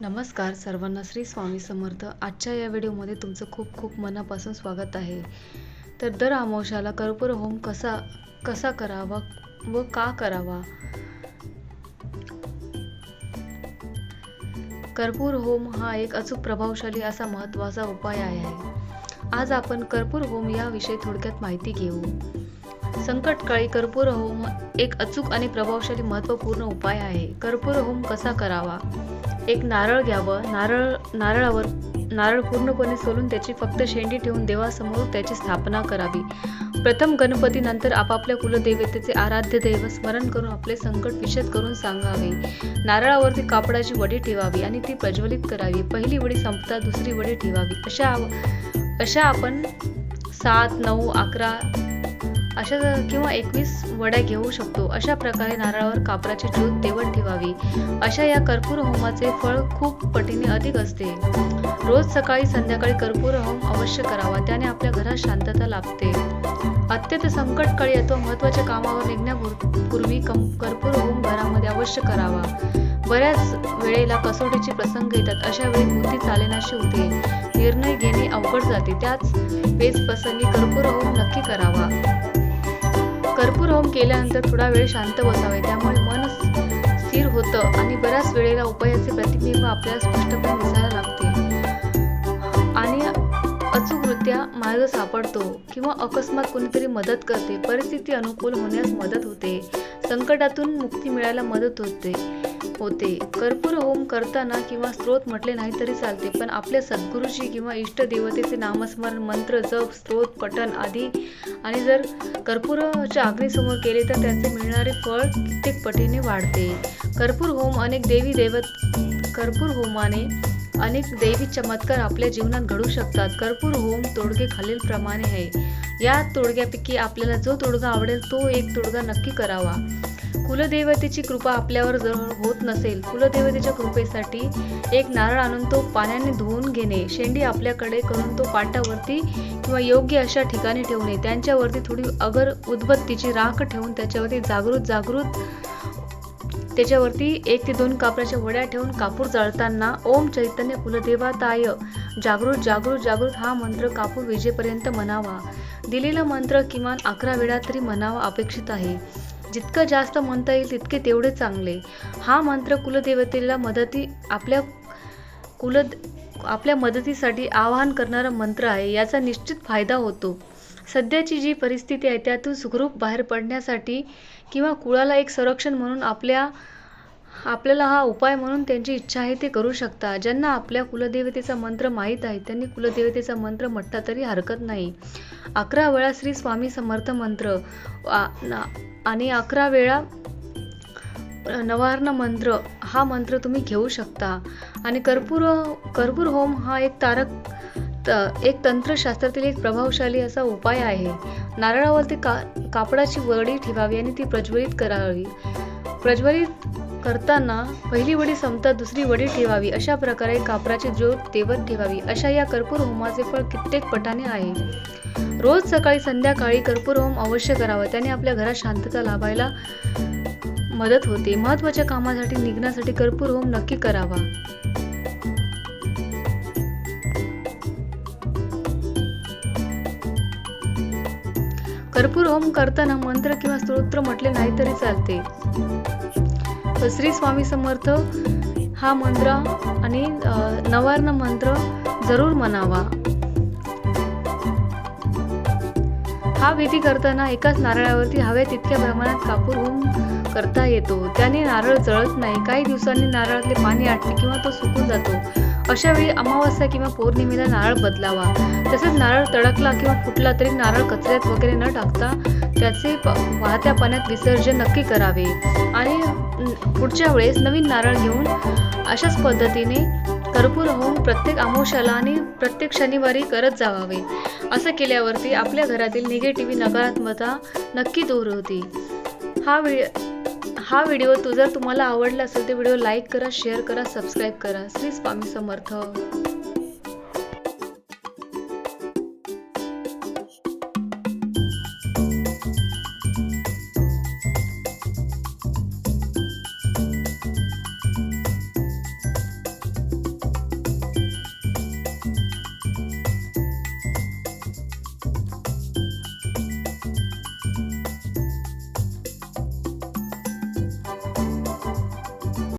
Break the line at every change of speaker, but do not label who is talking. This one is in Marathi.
नमस्कार सर्वांना श्री स्वामी समर्थ. आजच्या या व्हिडिओमध्ये तुमचं खूप खूप मनापासून स्वागत आहे. तर दर अमावस्याला कर्पूर होम कसा कसा करावा व का करावा? कर्पूर होम हा एक अचूक प्रभावशाली असा महत्त्वाचा उपाय आहे. आज आपण कर्पूर होम याविषयी थोडक्यात माहिती घेऊ. संकटकाळी कर्पूर होम एक अचूक आणि प्रभावशाली महत्त्वपूर्ण उपाय आहे. कर्पूर होम कसा करावा? एक नारळ घ्यावं. नारळ नारळावर नारळ पूर्णपणे सोलून त्याची फक्त शेंडी ठेवून देवासमोर त्याची स्थापना करावी. प्रथम गणपती नंतर आपापल्या कुलदेवतेचे आराध्य दैव स्मरण करून आपले संकट विशद करून सांगावे. नारळावरती कापडाची वडी ठेवावी आणि ती प्रज्वलित करावी. पहिली वडी संपता दुसरी वडी ठेवावी. अशा अशा आपण सात नऊ अकरा अशा किंवा एकवीस वड्या घेऊ शकतो. अशा प्रकारे नारळावर कापराची ज्योत तेवत ठेवावी. अशा या कर्पूर होमाचे फळ खूप पटीने अधिक असते. रोज सकाळी संध्याकाळी कर्पूर होम अवश्य करावा. त्याने आपल्या घरात शांतता लाभते. अत्यंत संकटकाळी अथवा महत्त्वाच्या कामावर निघण्यापूर्वी कम कर्पूर होम घरामध्ये अवश्य करावा. बऱ्याच वेळेला कसोटीचे प्रसंग येतात. अशा वेळी बुद्धी चालेनाशी होते. निर्णय घेणे अवघड जाते. त्याच वेळेस प्रसंगी कर्पूर होम नक्की करावा. कर्पूर होम केल्यानंतर थोडा वेळ शांत बसावे. त्यामुळे मन स्थिर होतं आणि बऱ्याच वेळेला उपायाचे प्रतिबिंब आपल्याला स्पष्टपणे दिसायला लागते. आणि अचूकरित्या मार्ग सापडतो किंवा अकस्मात कोणीतरी मदत करते. परिस्थिती अनुकूल होण्यास मदत होते. संकटातून मुक्ती मिळायला मदत होते. होते. कर्पूर होम करताना किंवा स्त्रोत म्हटले नाही तरी चालते पण आपल्या सद्गुरूची किंवा इष्ट देवतेचे नामस्मरण मंत्र जप स्त्रोत पठण आदी आणि जर कर्पूरच्या अग्नीसमोर केले तर त्याचे मिळणारे फळ कित्येक पटीने वाढते. कर्पूर होम अनेक देवी देवत कर्पूर होमाने अनेक दैवी चमत्कार आपल्या जीवनात घडू शकतात. कर्पूर होम तोडगे खालीलप्रमाणे आहे. या तोडग्यापैकी आपल्याला जो तोडगा आवडेल तो एक तोडगा नक्की करावा. कुलदेवतेची कृपा आपल्यावर जर होत नसेल कुलदेवतेच्या कृपेसाठी एक नारळ आणून तो पाण्याने धुवून घेणे शेंडी आपल्याकडे करून तो पाटावरती किंवा योग्य अशा ठिकाणी ठेवणे त्यांच्यावरती थोडी अगर उदबत्तीची राख ठेवून त्याच्यावरती जागृत जागृत त्याच्यावरती एक ते दोन कापराच्या वड्या ठेवून कापूर जाळताना ओम चैतन्य कुलदेवाताय जागृत जागृत जागृत हा मंत्र कापूर विजेपर्यंत म्हणावा. दिलेला मंत्र किमान अकरा वेळा तरी म्हणावा अपेक्षित आहे. जितकं जास्त म्हणता येईल तितके तेवढे चांगले. हा मंत्र कुलदेवतेला मदती आपल्या कुल आपल्या मदतीसाठी आवाहन करणारा मंत्र आहे. याचा निश्चित फायदा होतो. सध्याची जी परिस्थिती आहे त्यातून सुखरूप बाहेर पडण्यासाठी किंवा कुळाला एक संरक्षण म्हणून आपल्या आपल्याला हा उपाय म्हणून त्यांची इच्छा आहे ते करू शकता. ज्यांना आपल्या कुलदेवतेचा मंत्र माहीत आहे त्यांनी कुलदेवतेचा मंत्र म्हटला तरी हरकत नाही. अकरा वेळा श्री स्वामी समर्थ मंत्र. आणि अकरा वेळा नवार्ण मंत्र हा मंत्र तुम्ही घेऊ शकता. आणि कर्पूर कर्पूर होम हा एक तारक एक तंत्रशास्त्रातील एक प्रभावशाली असा उपाय आहे. नारळावरती का कापडाची वडी ठेवावी आणि ती प्रज्वलित करावी. प्रज्वलित करताना पहिली वडी संपता दुसरी वडी ठेवावी अशा प्रकारे कापराची ज्योत तेवत ठेवावी अशा या कर्पूर होमाचे फळ कित्येक पटाने आहे. रोज सकाळी संध्याकाळी कर्पूर होम अवश्य करावा त्याने आपल्या घरात शांतता लाभायला मदत होते. महत्त्वाच्या कामासाठी निघण्यासाठी कर्पूर होम नक्की करावा. कर्पूर होम करताना मंत्र किंवा स्तोत्र म्हटले नाही तरी चालते. श्री स्वामी समर्थ हा मंत्र आणि नवर्ण मंत्र जरूर म्हणावा. हा विधी करताना एकाच नारळावरती हव्या तितक्या प्रमाणात कापूर होऊन करता येतो. त्याने नारळ जळत नाही. काही दिवसांनी नारळातले पाणी आटते किंवा तो सुकून जातो. अशा वेळी अमावस्या किंवा पौर्णिमेला नारळ बदलावा. तसेच नारळ तडकला किंवा फुटला तरी नारळ कचऱ्यात वगैरे न टाकता त्याचे वाहत्या पाण्यात विसर्जन नक्की करावे. आणि पुढच्या वेळेस नवीन नारळ घेऊन अशाच पद्धतीने कर्पूर होऊन प्रत्येक अमावस्याला आणि प्रत्येक शनिवारी करत जावावे. असं केल्यावरती आपल्या घरातील निगेटिव्ह नकारात्मकता नक्की दूर होती. हा वेळ हा व्हिडिओ तू जर तुम्हाला आवडला असेल तर व्हिडिओ लाईक करा शेअर करा सबस्क्राईब करा. श्री स्वामी समर्थ.